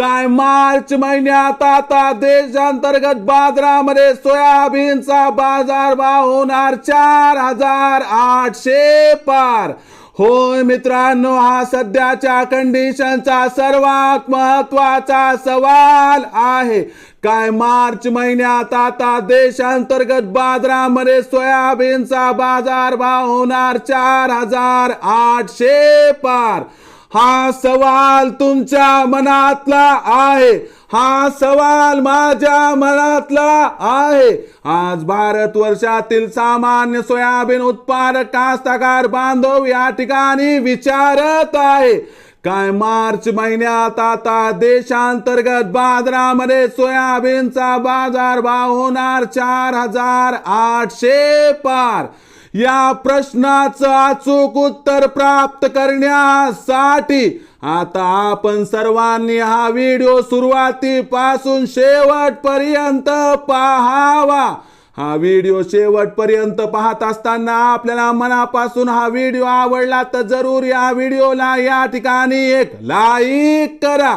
काय मार्च महिन्यात आता देशांतर्गत बाजारामध्ये सोयाबीनचा बाजारभाव होणार चार हजार आठशे पार. होय मित्रांनो हा सध्याच्या कंडिशनचा सर्वात महत्त्वाचा सवाल आहे. काय मार्च महिन्यात आता देशांतर्गत बाजारामध्ये सोयाबीनचा बाजारभाव होणार चार हजार आठशे पार. हा सवाल तुमच्या मनातला आहे. हा सवाल माझ्या मनातला आहे. आज भारत वर्षातील सामान्य सोयाबीन उत्पादक कास्तकार बांधव या ठिकाणी विचारत आहे. काय मार्च महिन्यात आता देशांतर्गत बाजारामध्ये सोयाबीनचा बाजारभाव होणार चार हजार आठशे पार? या प्रश्नाचं अचूक उत्तर प्राप्त करण्यासाठी आता आपण सर्वांनी हा व्हिडिओ सुरुवातीपासून शेवटपर्यंत पाहावा. हा व्हिडिओ शेवटपर्यंत पाहत असताना आपल्याला मनापासून हा व्हिडिओ आवडला तर जरूर या व्हिडिओला या ठिकाणी एक लाईक करा.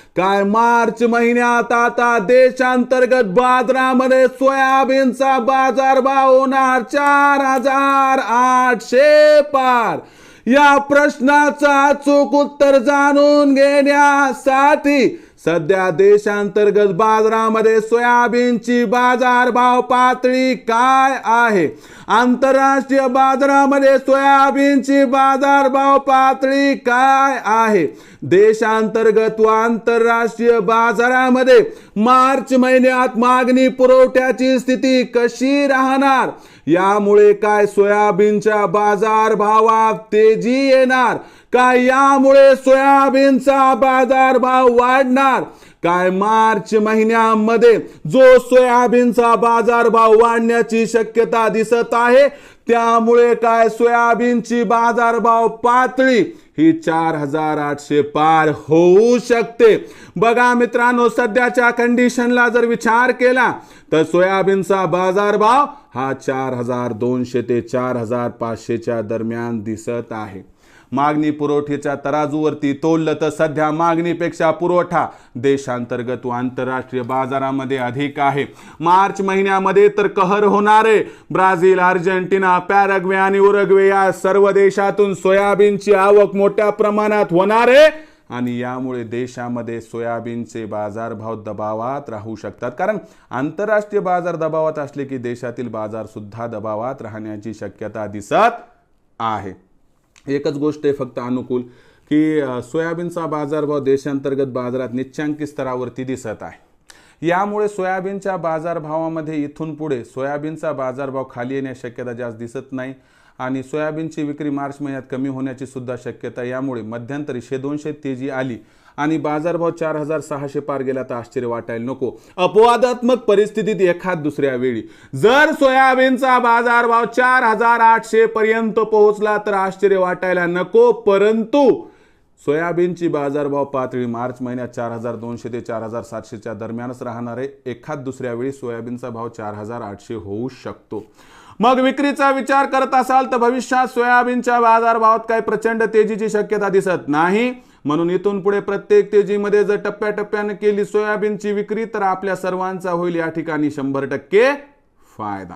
काय मार्च महिन्यात आता देशांतर्गत बाजारामध्ये सोयाबीनचा बाजारभाव होणार चार हजार आठशे पार. या प्रश्नाचा अचूक उत्तर जाणून घेण्यासाठी सध्या देशांतर्गत बाजारामध्ये सोयाबीनची बाजारभाव पातळी काय आहे? आंतरराष्ट्रीय बाजारामध्ये सोयाबीनची बाजारभाव पातळी काय आहे? देशांतर्गत व आंतरराष्ट्रीय बाजारामध्ये मार्च महिन्यात मागणी पुरवठ्याची स्थिती कशी राहणार? यामुळे काय सोयाबीनच्या बाजारभावात तेजी येणार? काय यामुळे सोयाबीनचा बाजारभाव वाढणार? काय मार्च महिन्यामध्ये जो सोयाबीनचा बाजारभाव वाढण्याची शक्यता दिसत आहे? त्यामुळे काय? सोयाबीनची बाजारभाव पातळी ही चार हजार आठशे पार होऊ शकते. बघा मित्रांनो सध्याच्या कंडिशनला जर विचार केला तर सोयाबीनचा बाजारभाव हा चार हजार दोनशे ते चार हजार पाचशेच्या दरम्यान दिसत आहे. मागणी पुरवठ्याच्या तराजूवरती तोललं तर सध्या मागणीपेक्षा पुरवठा देशांतर्गत व आंतरराष्ट्रीय बाजारामध्ये अधिक आहे. मार्च महिन्यामध्ये तर कहर होणारे. ब्राझील अर्जेंटिना पॅरग्वे आणि उरग्वे या सर्व देशातून सोयाबीनची आवक मोठ्या प्रमाणात होणार आहे आणि यामुळे देशामध्ये सोयाबीनचे बाजारभाव दबावात राहू शकतात. कारण आंतरराष्ट्रीय बाजार दबावात असले की देशातील बाजारसुद्धा दबावात राहण्याची शक्यता दिसत आहे. एकच गोष्ट आहे फक्त अनुकूल की सोयाबीनचा बाजारभाव देशांतर्गत बाजारात निच्चांकी स्तरावरती दिसत आहे. यामुळे सोयाबीनच्या बाजारभावामध्ये इथून पुढे सोयाबीनचा बाजारभाव खाली येण्याची शक्यता जास्त दिसत नाही आणि सोयाबीनची विक्री मार्च महिन्यात कमी होण्याची सुद्धा शक्यता यामुळे मध्यंतरी शे दोनशे तेजी आली. आणि बाजारभाव चार हजार सहाशे पार गेला तर आश्चर्य वाटायला नको. अपवादात्मक परिस्थितीत एखाद दुसऱ्या वेळी. जर सोयाबीनचा बाजारभाव चार हजार आठशे पर्यंत पोहोचला तर आश्चर्य वाटायला नको परंतु सोयाबीनची बाजारभाव पातळी मार्च महिन्यात चार हजार दोनशे ते चार हजार सातशेच्या दरम्यानच राहणार आहे. एखाद दुसऱ्या वेळी सोयाबीनचा भाव चार हजार आठशे होऊ शकतो. मग विक्रीचा विचार करत असाल तर भविष्यात सोयाबीनच्या बाजारभावात काही प्रचंड तेजीची शक्यता दिसत नाही. म्हणून इथून पुढे प्रत्येक तेजीमध्ये जर टप्प्याटप्प्याने केली सोयाबीनची विक्री तर आपल्या सर्वांचा होईल या ठिकाणी शंभर टक्के फायदा.